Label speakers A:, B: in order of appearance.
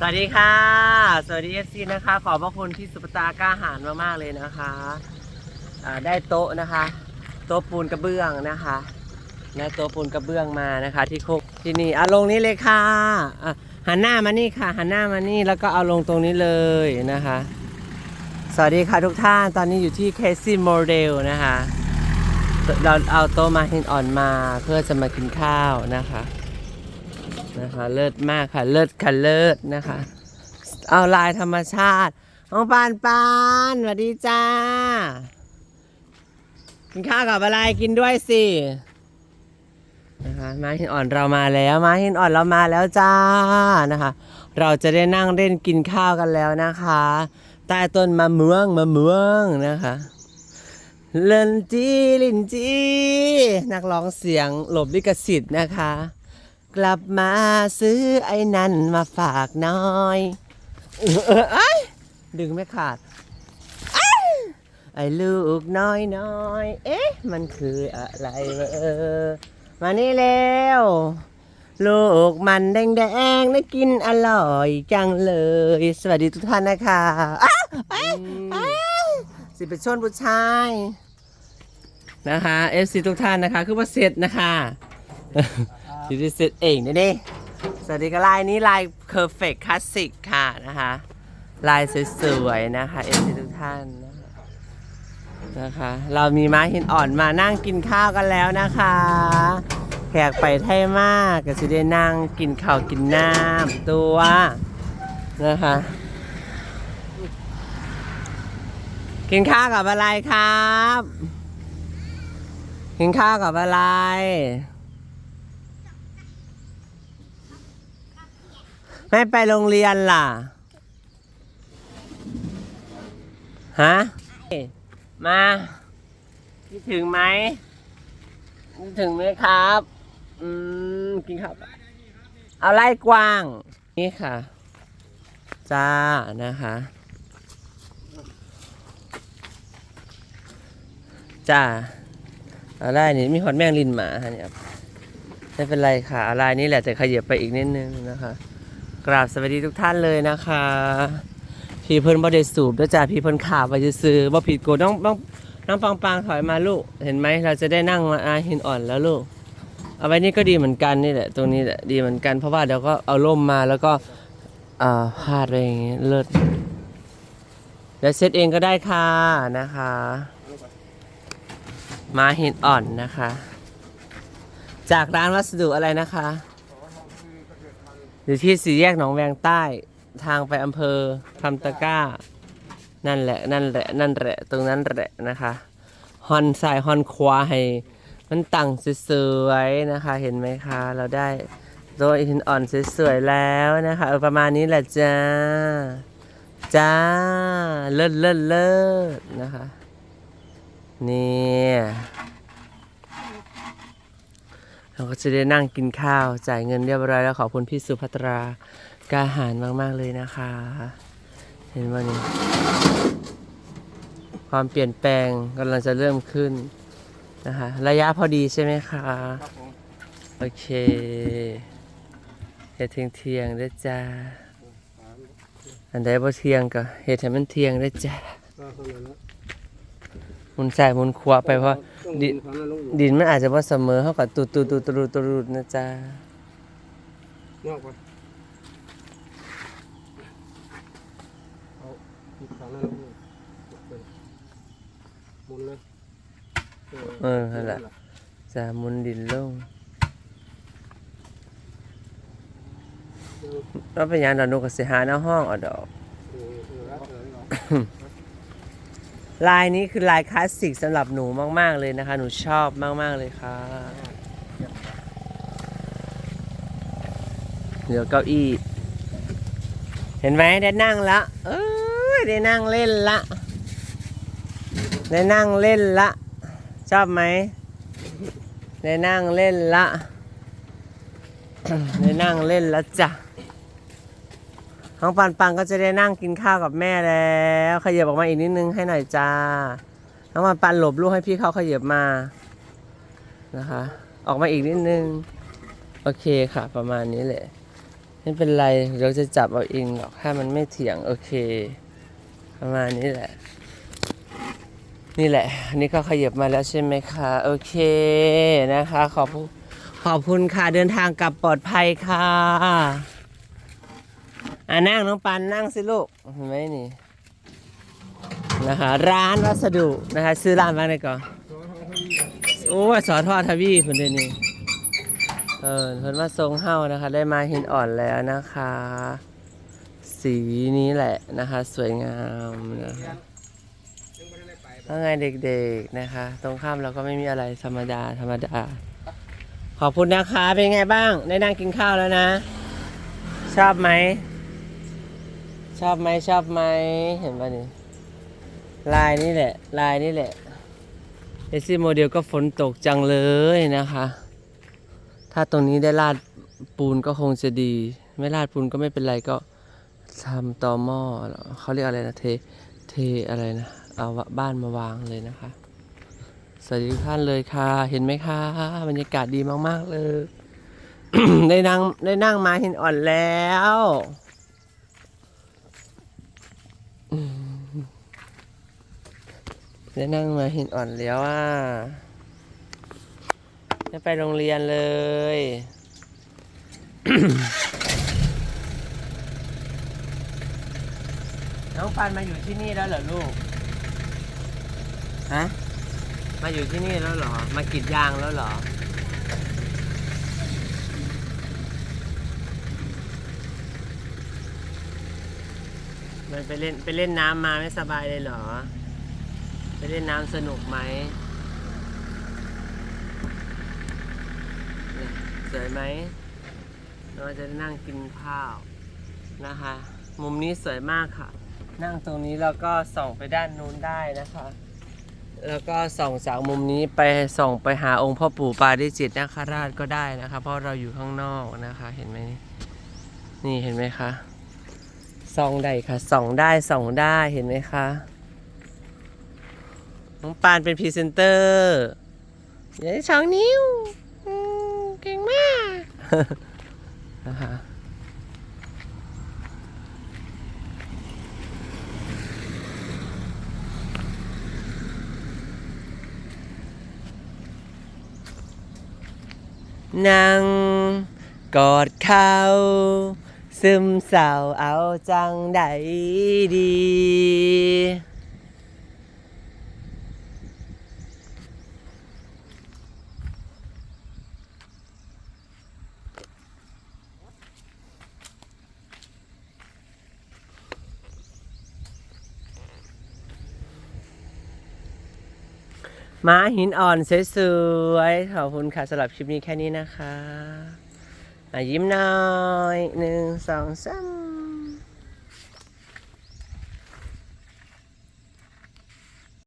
A: สวัสดีค่ะ สวัสดีเอฟซีนะคะ ขอบพระคุณพี่สุปตากล้าหาญมากๆเลยนะคะได้โต๊ะนะคะ โต๊ะปูนกระเบื้องนะคะได้โต๊ะปูนกระเบื้องมานะคะ ที่คุกที่นี่เอาลงนี้เลยค่ะอะหันหน้ามานี่ค่ะหันหน้ามานี่แล้วก็เอาลงตรงนี้เลยนะคะ สวัสดีค่ะทุกท่านตอนนี้อยู่ที่เคซี่โมเดลนะคะ เราเอาโต๊ะมาหินอ่อนมาเพื่อจะมากินข้าวนะคะ นะคะ เลิศมากค่ะ เลิศค่ะ เลิศนะคะ เอาลายธรรมชาติน้องปานปานสวัสดีจ้า กินข้าวกับอะไรกินด้วยสินะคะม้าหินอ่อนเรามาแล้วม้าหินอ่อนเรามาแล้วจ้านะคะ เราจะได้นั่งเล่นกินข้าวกันแล้วนะคะใต้ต้นมะม่วงมะม่วงนะคะเลินจีลินจีนักร้องเสียงหลบลิขสิทธิ์นะคะ กลับมาซื้อไอ้นั่นมาฝากน้อยเออเอ้ยดึงไม่ขาดอ้ยไอ้ลูกน้อยน้อยเอ๊ะ มันคืออะไรเออมานี่เร็วลูกมันแดงแดงๆได้กินอร่อยจังเลย สวัสดีทุกท่านนะคะอ้าวอ้าวอ้าวสิเป็นชนผู้ชายนะคะ FC ทุกท่านนะคะ คือว่าเสร็จนะคะ ดิจิเซตเองนี่นี่สวัสดีค่ะลายนี้ลาย perfect classic ค่ะนะคะ ลายสวยๆนะคะเอฟซีทุกท่านนะคะนะคะ เรามีม้าหินอ่อนมานั่งกินข้าวกันแล้วนะคะ แขกไปไทยมากก็จะได้นั่งกินข้าวกินน้ำตัวนะคะกินข้าวกับอะไรครับ กินข้าวกับอะไร ไม่ไปโรงเรียนล่ะ ฮะ มาคิดถึงไหมคิดถึงไหมครับ อืม กินข้าวเอาไล่กวาง นี่ค่ะ จ้า นะคะ จ้าอะไรนี่มีหอดแมงลินหมาฮะเนี่ยครับไม่เป็นไรค่ะอะไรนี่แหละแต่ขยับไปอีกนิดนึงนะคะ กราบสวัสดีทุกท่านเลยนะคะ พี่เพิ่นบ่ได้สูบด้วยจ้าพี่เพิ่นขาบไปซื้อบ่ผิดกฎน้องน้องน้องปังปังถอยมาลูก เห็นไหมเราจะได้นั่งมาอาหินอ่อนแล้วลูก เอาไว้นี่ก็ดีเหมือนกันนี่แหละตรงนี้แหละดีเหมือนกันเพราะว่าเดี๋ยวก็เอาร่มมาแล้วก็อ่าพาดอะไรอย่างเงี้ยเลิศเดี๋ยวเซตเองก็ได้ค่ะนะคะ มาหินอ่อนนะคะ จากร้านวัสดุอะไรนะคะ อยู่ที่สี่แยกหนองแวงใต้ทางไปอำเภอคำตะก้า นั่นแหละ นั่นแหละ นั่นแหละ ตรงนั้นแหละนะคะฮอนสายฮอนควาให้มันตั้งสวยๆนะคะ เห็นไหมคะ เราได้โดยหินอ่อนสวยๆแล้วนะคะเออประมาณนี้แหละจ้า จ้า เลิศเลิศเลิศนะคะ เนี่ย เราก็จะได้นั่งกินข้าว จ่ายเงินเรียบร้อยแล้วขอบคุณพี่สุภัตรากล้าหาญมาก ๆ เลยนะคะ เห็นว่านี่ความเปลี่ยนแปลงกำลังจะเริ่มขึ้นนะคะ ระยะพอดีใช่ไหมคะ
B: ครับผม
A: โอเคเฮ็ดเที่ยงเที่ยงๆได้อจ้า อันใดบ่เที่ยงก็เฮ็ดให้มันเที่ยงได้อจ้า
B: ก็เท่านั้นละ
A: หมุนซ้ายหมุนขวาไปเพราะ
B: ต้อง
A: ดิ
B: ดินความนั้นลงอยู่
A: ดินมันอาจจะว่าเสมอเท่ากับตูดตูดตูดตูดตูดนะจ๊ะ
B: นอกไปเอาดินความนั้นลงอยู่เป็นหมุนเลย
A: เออนั่นแหละจะหมุนดินลงเราไปยางดอกนกกสิหาหน้าห้องเอาดอก
B: เออเออแลา
A: ลายนี้คือลายคลาสสิกสำหรับหนูมาก ๆ เลยนะคะ หนูชอบมาก ๆ เลยค่ะเดี๋ยวเก้าอี้ เห็นไหมได้นั่งละเอ้ยได้นั่งเล่นละ ได้นั่งเล่นละ ชอบไหม ได้นั่งเล่นละ ได้นั่งเล่นละจ้ะ น้องปันปันก็จะได้นั่งกินข้าวกับแม่แล้วขยับออกมาอีกนิดนึงให้หน่อยจ้า น้องปันปันหลบลูกให้พี่เขาขยับมานะคะ ออกมาอีกนิดนึง โอเคค่ะ ประมาณนี้แหละไม่เป็นไรเดี๋ยวจะจับเอาเองหรอกถ้ามันไม่เถียงโอเค ประมาณนี้แหละ นี่แหละอันนี้ก็ขยับมาแล้วใช่ไหมคะโอเคนะคะ ขอบขอบคุณค่ะเดินทางกลับปลอดภัยค่ะ อ่านั่งน้องปันนั่งสิลูกเห็นไหมนี่นะคะร้านวัสดุนะคะซื้อร้านมาเลยก่อนโอ้ยสอทอทวีคนเดียนี่เออเพิ่นว่าทรงเฮานะคะ ได้มาหินอ่อนแล้วนะคะ สีนี้แหละนะคะ สวยงามนะคะว่าไงเด็กๆนะคะ ตรงข้ามเราก็ไม่มีอะไรธรรมดาธรรมดา ขอบคุณนะคะ เป็นไงบ้าง ได้นั่งกินข้าวแล้วนะ ชอบไหม ชอบไหมชอบไหมเห็นป่ะนี่ลายนี่แหละ ลายนี่แหละเอซี่โมเดลก็ฝนตกจังเลยนะคะ ถ้าตรงนี้ได้ลาดปูนก็คงจะดี ไม่ลาดปูนก็ไม่เป็นไรก็ทำตอหม้อเหรอเขาเรียกอะไรนะเทเทอะไรนะเอาบ้านมาวางเลยนะคะ สวัสดีทุกท่านเลยค่ะ เห็นไหมคะบรรยากาศดีมากๆเลย ได้นั่งได้นั่งมาเหินอ่อนแล้วอืม ได้นั่งมาหินอ่อนแล้วอะได้ไปโรงเรียนเลย น้องปันมาอยู่ที่นี่แล้วเหรอลูก ฮะ มาอยู่ที่นี่แล้วเหรอ มากรีดยางแล้วเหรอ มันไปเล่นไปเล่นน้ำมาไม่สบายเลยเหรอไป เล่นน้ำสนุกไหมเสียสวยไหมเราจะนั่งกินข้าวนะคะ มุมนี้สวยมากค่ะ นั่งตรงนี้แล้วก็ส่องไปด้านนู้นได้นะคะ แล้วก็ส่องจากมุมนี้ไปส่องไปหาองค์พ่อปู่ปาริจิตนาคราชก็ได้นะคะ เพราะเราอยู่ข้างนอกนะคะ เห็นไหมนี่เห็นไหมคะส่องได้ค่ะส่องได้ส่องได้เห็นไหมคะ น้องปานเป็นพรีเซนเตอร์เดี๋ยวสองนิ้วอืมเก่งมากนะคะนั่งกอดเขาซึมเศร้าเอาจังใดดี ม้าหินอ่อนสวยๆขอบคุณค่ะสำหรับคลิปนี้แค่นี้นะคะอะยิ้มหน่อยหนึ่งสองสาม